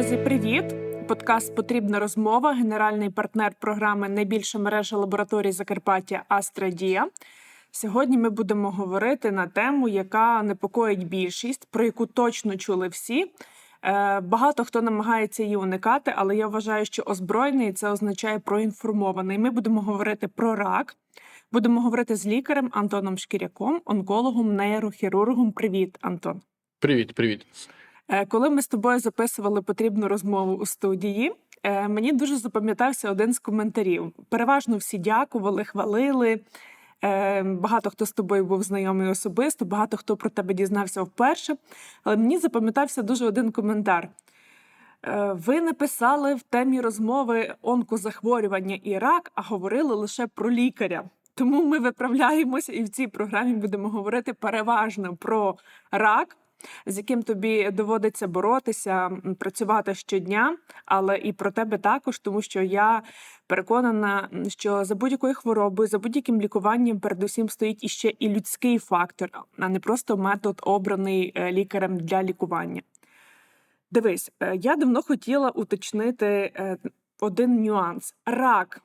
Друзі, привіт! Подкаст Потрібна розмова. Генеральний партнер програми Найбільша мережа лабораторій Закарпаття Астрадія. Сьогодні ми будемо говорити на тему, яка непокоїть більшість, про яку точно чули всі. Е, Багато хто намагається її уникати, але я вважаю, що озброєний це означає проінформований. Ми будемо говорити про рак. Будемо говорити з лікарем Антоном Шкіряком, онкологом, нейрохірургом. Привіт, Антон. Привіт, привіт. Е, Коли ми з тобою записували потрібну розмову у студії, е, мені дуже запам'ятався один з коментарів. Переважно всі дякували, хвалили. Е, Багато хто з тобою був знайомий особисто, багато хто про тебе дізнався вперше. Але мені запам'ятався дуже один коментар. Ви написали в темі розмови онкозахворювання і рак, а говорили лише про лікаря. Тому ми виправляємося і в цій програмі будемо говорити переважно про рак, з яким тобі доводиться боротися, працювати щодня, але і про тебе також, тому що я переконана, що за будь-якою хворобою, за будь-яким лікуванням, передусім стоїть іще і людський фактор, а не просто метод, обраний е, лікарем для лікування. Дивись, е, я давно хотіла уточнити е, один нюанс: рак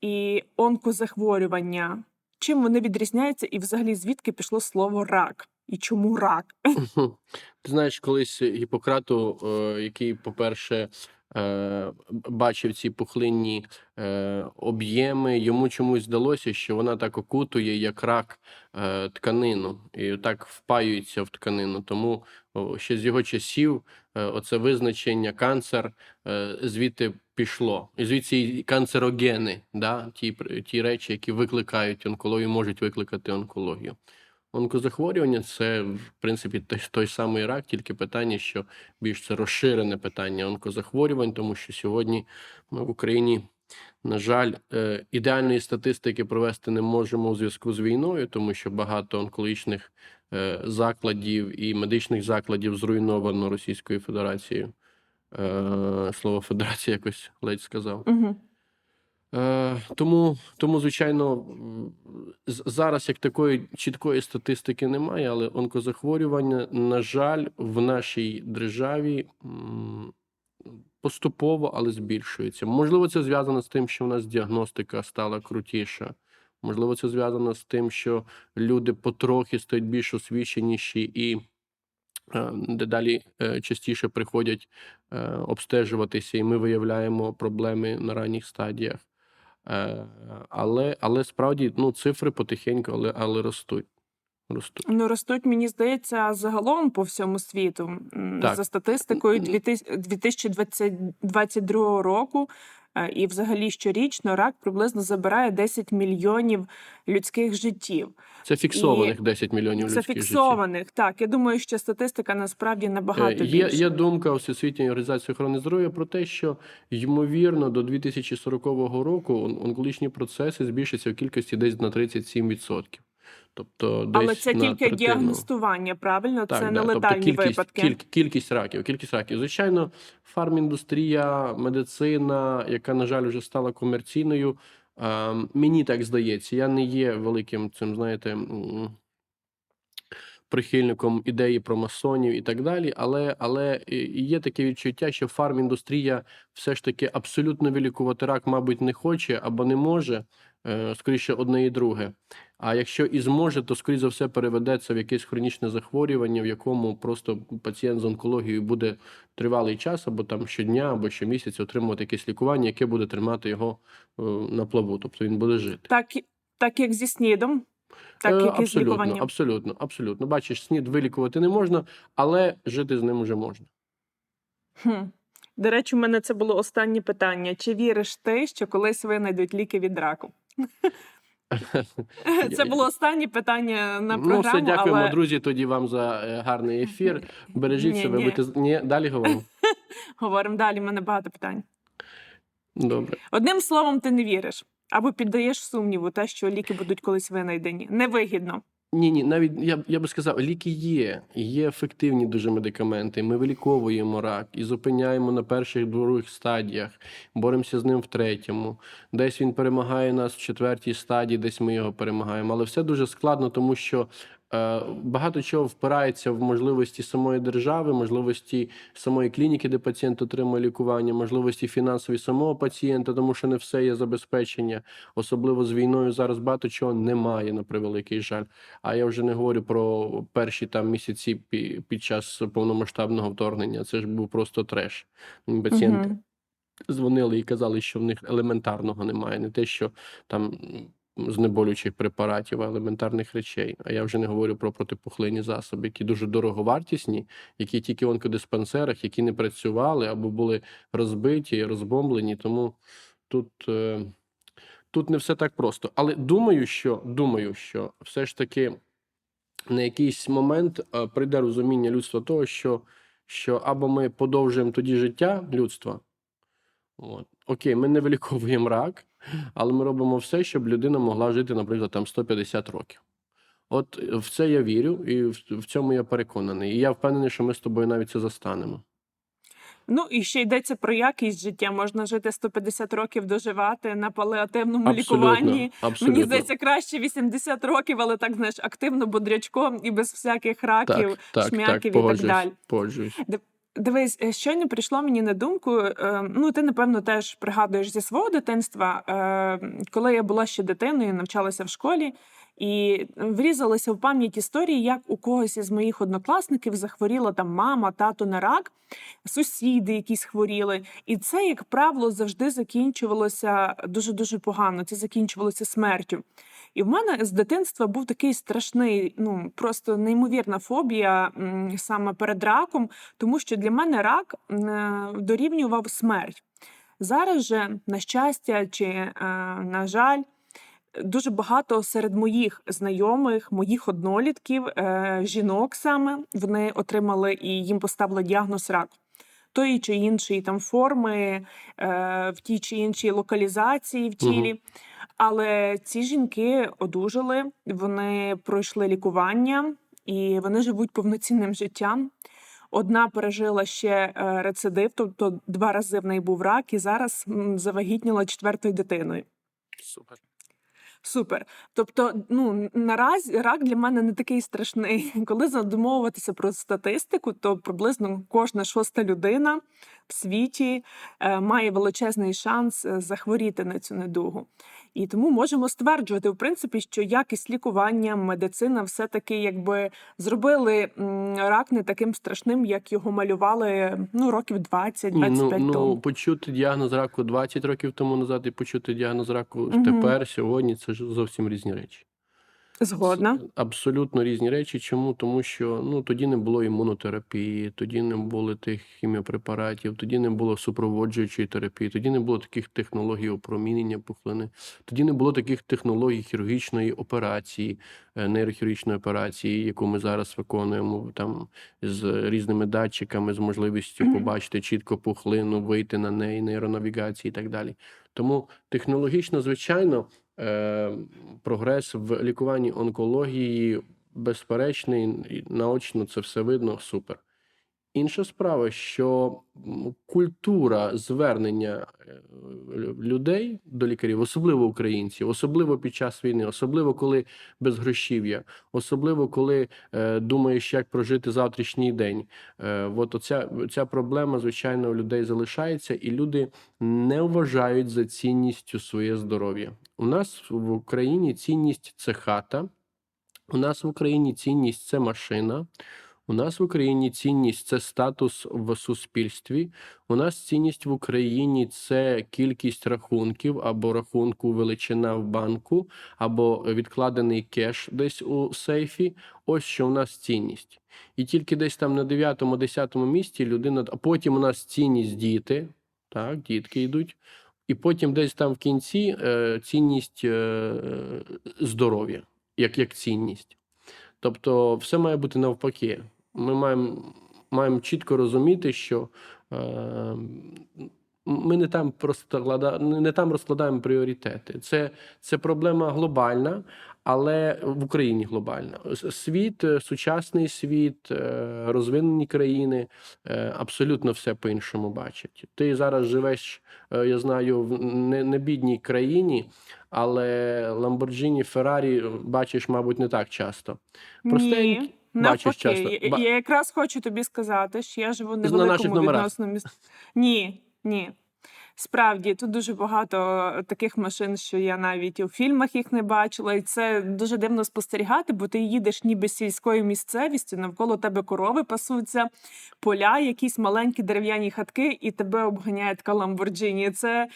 і онкозахворювання. Чим вони відрізняються, і взагалі звідки пішло слово рак? І чому рак? Ти знаєш, колись Гіппократу, е, який, по-перше, е, бачив ці пухлинні е, об'єми, йому чомусь здалося, що вона так окутує, як рак, тканину, і так впаюється в тканину. Тому ще з його часів оце визначення канцер звідти пішло. І звідси канцерогени, да? ті, ті речі, які викликають онкологію, можуть викликати онкологію. Онкозахворювання це в принципі той, той самий рак, тільки питання, що більш це розширене питання онкозахворювань, тому що сьогодні ми в Україні, на жаль, е, ідеальної статистики провести не можемо у зв'язку з війною, тому що багато онкологічних е, закладів і медичних закладів зруйновано Російською Федерацією. Е, Слово Федерація якось ледь сказав. Угу. Е, тому, тому, звичайно, зараз як такої чіткої статистики немає, але онкозахворювання, на жаль, в нашій державі поступово, але збільшується. Можливо, це зв'язано з тим, що в нас діагностика стала крутіша. Можливо, це зв'язано з тим, що люди потрохи стають більш освіченіші і е, дедалі е, частіше приходять обстежуватися, і ми виявляємо проблеми на ранніх стадіях. Е, Але, але справді ну, цифри потихеньку, але, але ростуть. ростуть. Ну, ростуть, мені здається, загалом по всьому світу. Так. За статистикою М. 2022 року і взагалі щорічно рак приблизно забирає 10 мільйонів людських життів. Це фіксованих 10 мільйонів Це людських життів. фіксованих. Так, я думаю, що статистика насправді Е, набагато Є, більше. є думка Всесвітньої організації охорони здоров'я про те, що ймовірно до 2040 року он- онкологічні процеси збільшаться в кількості десь на 37%. Тобто, десь Але це тільки третину. діагностування, правильно? це не летальні тобто кількість, випадки. Кіль, кількість раків. Кількість раків. Звичайно, фарміндустрія, медицина, яка, на жаль, вже стала комерційною. е, мені так здається, я не є великим цим, знаєте. Прихильником ідеї про масонів і так далі, але, але є таке відчуття, що фарміндустрія все ж таки абсолютно вилікувати рак, мабуть, не хоче або не може, скоріше одне і друге. А якщо і зможе, то скоріше за все переведеться в якесь хронічне захворювання, в якому просто пацієнт з онкологією буде тривалий час, або там щодня, або щомісяця отримувати якесь лікування, яке буде тримати його е, на плаву, тобто він буде жити. Так, так як зі снідом, так Е, як і з лікуванням. абсолютно, абсолютно. Бачиш, снід вилікувати не можна, але жити з ним уже можна. Хм. До речі, у мене це було останнє питання. Чи віриш ти, що колись винайдуть ліки від раку? Це було останнє питання на Ну, програму, все, дякуємо, але друзі. Тоді вам за е, гарний ефір. Бережіть себе, будьте ні, далі говоримо. говоримо далі. У мене багато питань. Добре. Одним словом, ти не віриш або піддаєш сумніву те, що ліки будуть колись винайдені. Невигідно. Ні, ні, навіть я, я би сказав, ліки є, є ефективні дуже медикаменти. Ми виліковуємо рак і зупиняємо на перших других стадіях, боремося з ним в третьому. Десь він перемагає нас в четвертій стадії, десь ми його перемагаємо. Але все дуже складно, тому що Багато чого впирається в можливості самої держави, можливості самої клініки, де пацієнт отримує лікування, можливості фінансові самого пацієнта, тому що не все є забезпечення, особливо з війною зараз багато чого немає на превеликий жаль. А я вже не говорю про перші там місяці під час повномасштабного вторгнення. Це ж був просто треш. Пацієнти Мгм. дзвонили і казали, що в них елементарного немає, не те, що там знеболюючих препаратів, елементарних речей. А я вже не говорю про протипухлинні засоби, які дуже дороговартісні, які тільки в онкодиспансерах, які не працювали або були розбиті, розбомблені. Тому тут, е, тут не все так просто. Але думаю, що думаю, що все ж таки на якийсь момент е, прийде розуміння людства того, що, що або ми подовжуємо тоді життя людства. От. Окей, ми не виліковуємо рак, але ми робимо все, щоб людина могла жити, наприклад, там 150 років. От е, в це я вірю, і в, цьому я переконаний. І я впевнений, що ми з тобою навіть це застанемо. Ну і ще йдеться про якість життя. Можна жити 150 років, доживати на паліативному лікуванні. абсолютно. Мені здається, краще 80 років, але так знаєш, активно бодрячком і без всяких раків, так, так, шмяків так, і так далі. погоджуюсь. Дивись, е, щойно прийшло мені на думку. е, Ну, ти напевно теж пригадуєш зі свого дитинства, е, коли я була ще дитиною, навчалася в школі, і врізалися в пам'ять історії, як у когось із моїх однокласників захворіла там мама, тато на рак, сусіди якісь хворіли. І це, як правило, завжди закінчувалося дуже дуже погано. Це закінчувалося смертю. І в мене з дитинства був такий страшний, ну просто неймовірна фобія саме перед раком, тому що для мене рак е, дорівнював смерть. Зараз же, на щастя, чи е, на жаль, дуже багато серед моїх знайомих, моїх однолітків, е, жінок саме вони отримали і їм поставили діагноз рак. Тої чи іншої там форми, е, в тій чи іншій локалізації в тілі. Але ці жінки одужали, вони пройшли лікування і вони живуть повноцінним життям. Одна пережила ще е, рецидив, тобто два рази в неї був рак, і зараз завагітніла четвертою дитиною. Супер. Супер. Тобто, ну наразі рак для мене не такий страшний. Коли задумовуватися про статистику, то приблизно кожна шоста людина в світі е, має величезний шанс е, захворіти на цю недугу. І тому можемо стверджувати, в принципі, що якість лікування, медицина все-таки якби зробили рак не таким страшним, як його малювали ну, років 20-25 Ні, ну, тому. ну, почути діагноз раку 20 років тому назад і почути діагноз раку Мгм. тепер, сьогодні це зовсім різні речі. Згодна. Абсолютно різні речі. Чому? Тому що ну тоді не було імунотерапії, тоді не було тих хіміопрепаратів, тоді не було супроводжуючої терапії, тоді не було таких технологій опромінення пухлини, тоді не було таких технологій хірургічної операції, е, нейрохірургічної операції, яку ми зараз виконуємо там з різними датчиками, з можливістю Мгм. побачити чітко пухлину, вийти на неї, нейронавігації і так далі. Тому технологічно, звичайно, прогрес в лікуванні онкології безперечний, наочно це все видно супер. Інша справа, що культура звернення е, людей до лікарів, особливо українців, особливо під час війни, особливо коли безгрошів'я, особливо коли е, думаєш, як прожити завтрашній день. Е, от оця, ця проблема, звичайно, у людей залишається, і люди не вважають за цінністю своє здоров'я. У нас в Україні цінність це хата, у нас в Україні цінність це машина. У нас в Україні цінність це статус в суспільстві. У нас цінність в Україні це кількість рахунків або рахунку величина в банку, або відкладений кеш десь у сейфі. Ось що у нас цінність. І тільки десь там на 9-10 місці людина, а потім у нас цінність діти, так, дітки йдуть. І потім десь там в кінці е, цінність е, здоров'я, як, як цінність. Тобто, все має бути навпаки. Ми маємо, маємо чітко розуміти, що е, ми не там просто не там розкладаємо пріоритети. Це, це проблема глобальна, але в Україні глобальна. С- Світ, е, сучасний світ, е, розвинені країни е, абсолютно все по-іншому бачать. Ти зараз живеш, я знаю, в не, не бідній країні, але Lamborghini, Ferrari бачиш, мабуть, не так часто. Простенькі- Ні, бачиш часто. Я- Я якраз хочу тобі сказати, що я живу в На невеликому номерах. відносно міст. Ні, ні. Справді, тут дуже багато таких машин, що я навіть у фільмах їх не бачила, і це дуже дивно спостерігати, бо ти їдеш ніби сільською місцевістю, навколо тебе корови пасуться, поля, якісь маленькі дерев'яні хатки, і тебе обганяє така Ламборджині. Це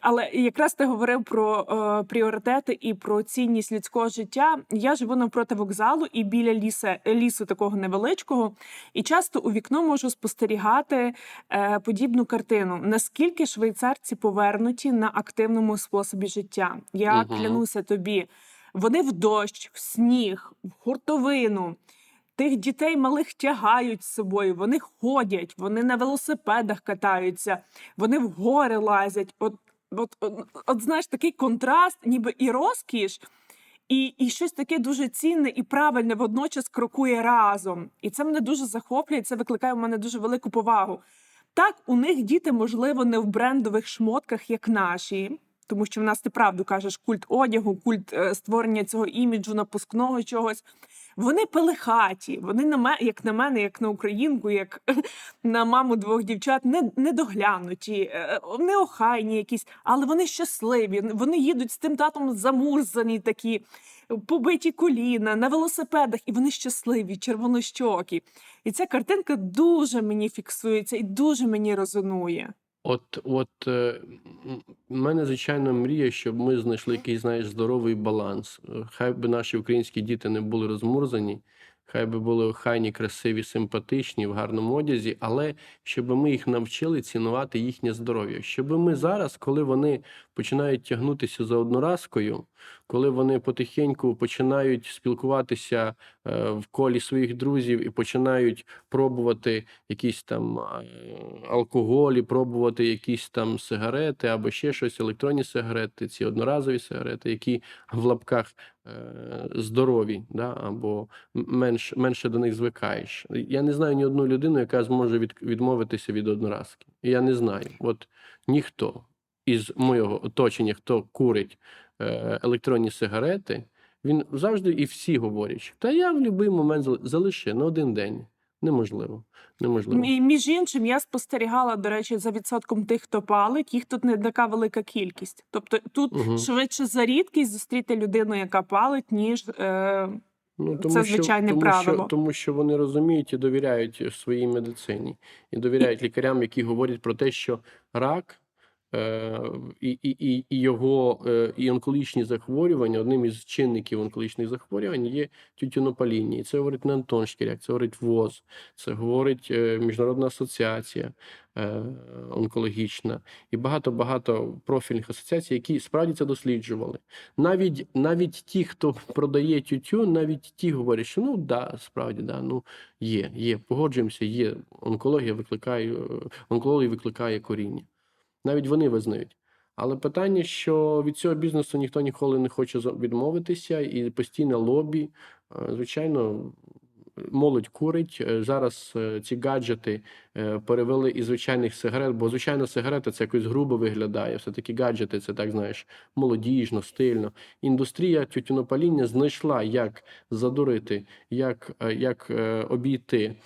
але якраз ти говорив про е, пріоритети і про цінність людського життя. Я живу навпроти вокзалу і біля ліса, лісу такого невеличкого, і часто у вікно можу спостерігати е, подібну картину. Наскільки швейцарці повернуті на активному способі життя? Я Мгм. клянуся тобі, вони в дощ, в сніг, в хуртовину. Тих дітей малих тягають з собою, вони ходять, вони на велосипедах катаються, вони в гори лазять. От, от, от, от знаєш, такий контраст, ніби і розкіш, і, і щось таке дуже цінне і правильне водночас крокує разом. І це мене дуже захоплює, це викликає в мене дуже велику повагу. Так, у них діти, можливо, не в брендових шмотках, як наші, тому що в нас ти правду кажеш культ одягу, культ е, створення цього іміджу, напускного чогось. Вони пелихаті, вони на мене, як на мене, як на українку, як на маму двох дівчат, не, недоглянуті, е, неохайні якісь, але вони щасливі. Вони їдуть з тим татом замурзані такі, побиті коліна, на велосипедах, і вони щасливі, червонощокі. І ця картинка дуже мені фіксується і дуже мені резонує. От, от е, мене, звичайно, мрія, щоб ми знайшли якийсь, знаєш, здоровий баланс. Е, Хай би наші українські діти не були розмурзані, хай би були охайні, красиві, симпатичні, в гарному одязі, але щоб ми їх навчили цінувати їхнє здоров'я. Щоб ми зараз, коли вони починають тягнутися за одноразкою, коли вони потихеньку починають спілкуватися е, в колі своїх друзів і починають пробувати якісь там е, алкоголі, пробувати якісь там сигарети або ще щось, електронні сигарети, ці одноразові сигарети, які в лапках здорові, да, або менш, менше до них звикаєш. Я не знаю ні одну людину, яка зможе від, відмовитися від одноразки. Я не знаю. От ніхто із моєго оточення, хто курить е, електронні сигарети, він завжди і всі говорять, та я в будь-який момент зали- залиши на один день. Неможливо. Неможливо. І між іншим, я спостерігала, до речі, за відсотком тих, хто палить, їх тут не така велика кількість. Тобто тут угу. швидше за рідкість зустріти людину, яка палить, ніж е, Ну, Це звичайне що, правило. Що, тому що вони розуміють і довіряють своїй медицині, і довіряють лікарям, які говорять про те, що рак і, і, і, і його е, і онкологічні захворювання, одним із чинників онкологічних захворювань є тютюнопаління. І це говорить не Антон Шкіряк, це говорить ВОЗ, це говорить е, Міжнародна асоціація е, онкологічна і багато-багато профільних асоціацій, які справді це досліджували. Навіть навіть ті, хто продає тютюн, навіть ті говорять, що ну да, справді да, ну є, є, погоджуємося, є. Онкологія викликає е, онкологія викликає коріння. Навіть вони визнають. Але питання, що від цього бізнесу ніхто ніколи не хоче відмовитися, і постійне лобі, е, звичайно, молодь курить. Е, Зараз е, ці гаджети перевели із звичайних сигарет, бо звичайна сигарета це якось грубо виглядає. Все-таки гаджети це так знаєш, молодіжно, стильно. Індустрія тютюнопаління знайшла, як задурити, як, як обійти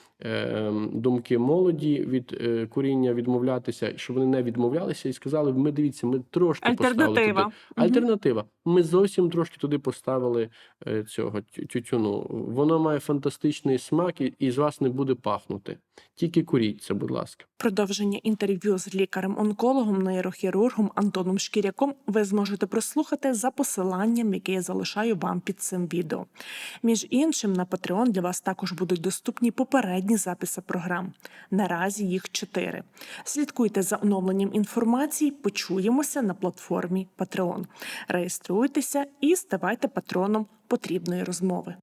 думки молоді від е, куріння, відмовлятися, щоб вони не відмовлялися, і сказали: ми дивіться, ми трошки поставили туди. альтернатива. Альтернатива. Ми зовсім трошки туди поставили е, цього тютюну. Воно має фантастичний смак і, і з вас не буде пахнути. Тільки куріть це, будь ласка. Продовження інтерв'ю з лікарем-онкологом, нейрохірургом Антоном Шкіряком ви зможете прослухати за посиланням, яке я залишаю вам під цим відео. Між іншим, на Patreon для вас також будуть доступні попередні записи програм. Наразі їх чотири. Слідкуйте за оновленням інформації. Почуємося на платформі Patreon. Реєструйтеся і ставайте патроном потрібної розмови.